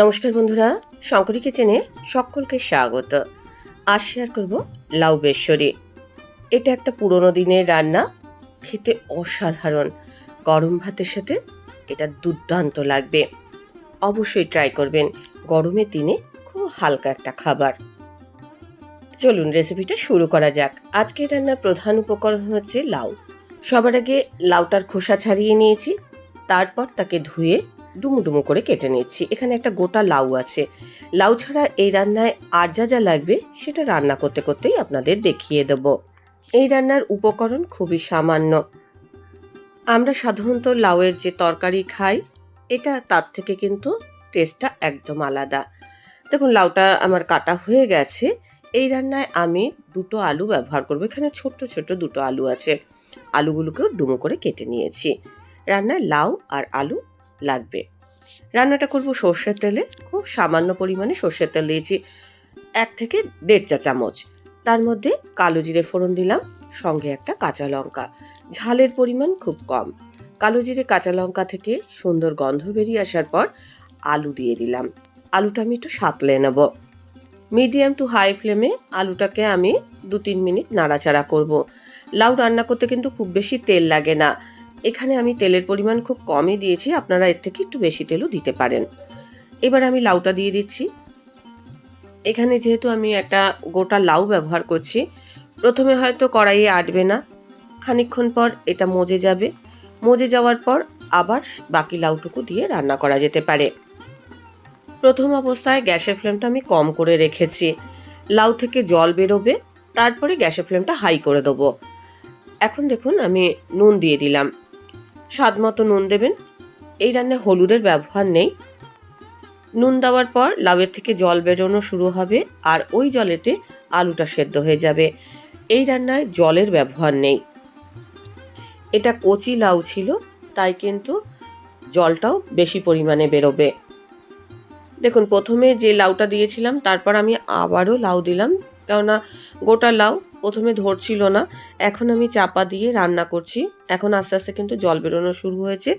নমস্কার বন্ধুরা, শঙ্করী কিচেনে সকলকে স্বাগত। আজ শেয়ার করব লাউ বেসরি এটা একটা পুরনো দিনের রান্না, খেতে অসাধারণ। গরম ভাতের সাথে এটা দুর্দান্ত লাগবে। অবশ্যই ট্রাই করবেন গরমের দিনে খুব হালকা একটা খাবার। চলুন রেসিপিটা শুরু করা যাক। আজকের রান্নার প্রধান উপকরণ হচ্ছে লাউ। সবার আগে লাউটার খোসা ছাড়িয়ে নিয়েছি, তারপর তাকে ধুয়ে ডুমু ডুমু করে কেটে নিচ্ছি। এখানে একটা গোটা লাউ আছে। লাউ ছাড়া এই রান্নায় আর যা যা লাগবে, সেটা রান্না করতে করতেই আপনাদের দেখিয়ে দেব। এই রান্নার উপকরণ খুবই সামান্য। আমরা সাধারণত লাউয়ের যে তরকারি খাই, এটা তার থেকে কিন্তু টেস্টটা একদম আলাদা। দেখুন, লাউটা আমার কাটা হয়ে গেছে। এই রান্নায় আমি দুটো আলু ব্যবহার করব। এখানে ছোট্ট ছোট দুটো আলু আছে। আলুগুলোকেও ডুমো করে কেটে নিয়েছি। রান্নায় লাউ আর আলু লাগবে। রান্নাটা করব সর্ষের তেলে, খুব সামান্য পরিমাণে সর্ষের তেল দিয়েছি, এক থেকে দেড় চা চামচ। তার মধ্যে কালো জিরে ফোড়ন দিলাম, সঙ্গে একটা কাঁচা লঙ্কা। ঝালের পরিমাণ খুব কম। কালো জিরে, কাঁচা লঙ্কা থেকে সুন্দর গন্ধ বেরিয়ে আসার পর আলু দিয়ে দিলাম। আলুটা আমি একটু সাতলে নেব। মিডিয়াম টু হাই ফ্লেমে আলুটাকে আমি দু তিন মিনিট নাড়াচাড়া করব। লাউ রান্না করতে কিন্তু খুব বেশি তেল লাগে না। এখানে আমি তেলের পরিমাণ খুব কমই দিয়েছি, আপনারা এর থেকে একটু বেশি তেলও দিতে পারেন। এবার আমি লাউটা দিয়ে দিচ্ছি। এখানে যেহেতু আমি একটা গোটা লাউ ব্যবহার করছি, প্রথমে হয়তো কড়াইয়ে আটবে না, খানিকক্ষণ পর এটা মজে যাবে। মজে যাওয়ার পর আবার বাকি লাউটুকু দিয়ে রান্না করা যেতে পারে। প্রথম অবস্থায় গ্যাসের ফ্লেমটা আমি কম করে রেখেছি। লাউ থেকে জল বেরোবে, তারপরে গ্যাসের ফ্লেমটা হাই করে দেবো। এখন দেখুন, আমি নুন দিয়ে দিলাম। স্বাদ মতো নুন দেবেন। এই রান্নায় হলুদের ব্যবহার নেই। নুন দেওয়ার পর লাউয়ের থেকে জল বেরোনো শুরু হবে আর ওই জলেতে আলুটা সেদ্ধ হয়ে যাবে। এই রান্নায় জলের ব্যবহার নেই। এটা কচি লাউ ছিল, তাই কিন্তু জলটাও বেশি পরিমাণে বেরোবে। দেখুন, প্রথমে যে লাউটা দিয়েছিলাম, তারপর আমি আবারও লাউ দিলাম। কেননা গোটা লাউ প্রথমে ধরছিল না, এখন আমি চাপা দিয়ে রান্না করছি। এখন আস্তে আস্তে কিন্তু জল বেরোনো শুরু হয়েছে।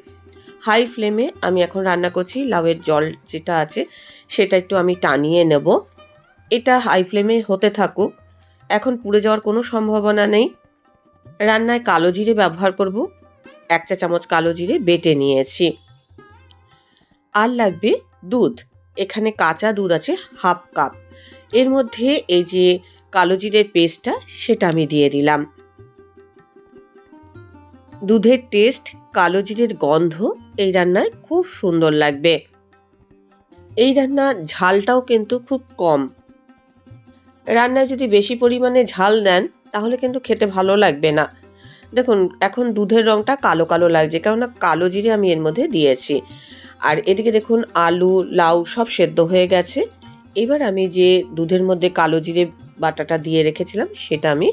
হাই ফ্লেমে আমি এখন রান্না করছি লাউয়ের জল যেটা আছে, সেটা একটু আমি টানিয়ে নেব। এটা হাই ফ্লেমে হতে থাকুক, এখন পুড়ে যাওয়ার কোনো সম্ভাবনা নেই। রান্নায় কালো জিরে ব্যবহার করব, এক চা চামচ কালো জিরে বেটে নিয়েছি। আর লাগবে দুধ, এখানে কাঁচা দুধ আছে হাফ কাপ। এর মধ্যে এই যে কালো জিরের পেস্টটা, সেটা আমি দিয়ে দিলাম। দুধের টেস্ট কালো জিরের গন্ধ এই রান্নায় খুব সুন্দর লাগবে। এই রান্না ঝালটাও কিন্তু খুব কম। রান্নায় যদি বেশি পরিমাণে ঝাল দেন, তাহলে কিন্তু খেতে ভালো লাগবে না। দেখুন, এখন দুধের রঙটা কালো কালো লাগছে, কেননা কালো জিরে আমি এর মধ্যে দিয়েছি। আর এদিকে দেখুন আলু, লাউ সব সেদ্ধ হয়ে গেছে। এবার আমি যে দুধের মধ্যে কালো জিরে বাটাটা দিয়ে রেখেছিলাম, সেটা আমি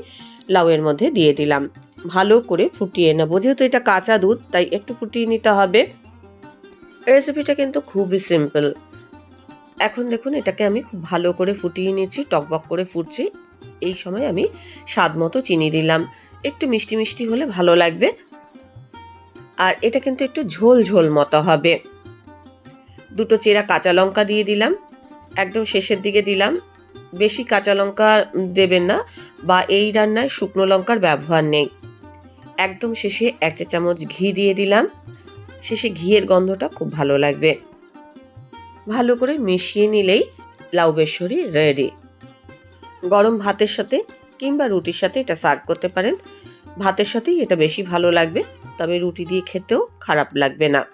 লাউয়ের মধ্যে দিয়ে দিলাম। ভালো করে ফুটিয়ে নেব। যেহেতু এটা কাঁচা দুধ, তাই একটু ফুটিয়ে নিতে হবে। রেসিপিটা কিন্তু খুবই সিম্পল। এখন দেখুন, এটাকে আমি খুব ভালো করে ফুটিয়ে নিচ্ছি টকবক করে ফুটছে। এই সময় আমি স্বাদ মতো চিনি দিলাম। একটু মিষ্টি মিষ্টি হলে ভালো লাগবে। আর এটা কিন্তু একটু ঝোল ঝোল মতো হবে। দুটো চেরা কাঁচা লঙ্কা দিয়ে দিলাম। একদম শেষের দিকে দিলাম। বেশি কাঁচা লঙ্কা দেবেন না বা এই রান্নায় শুকনো লঙ্কার ব্যবহার নেই। একদম শেষে এক চা চামচ ঘি দিয়ে দিলাম। শেষে ঘিয়ের গন্ধটা খুব ভালো লাগবে। ভালো করে মিশিয়ে নিলেই লাউ বেসরি রেডি। গরম ভাতের সাথে কিংবা রুটির সাথে এটা সার্ভ করতে পারেন। ভাতের সাথেই এটা বেশি ভালো লাগবে, তবে রুটি দিয়ে খেতেও খারাপ লাগবে না।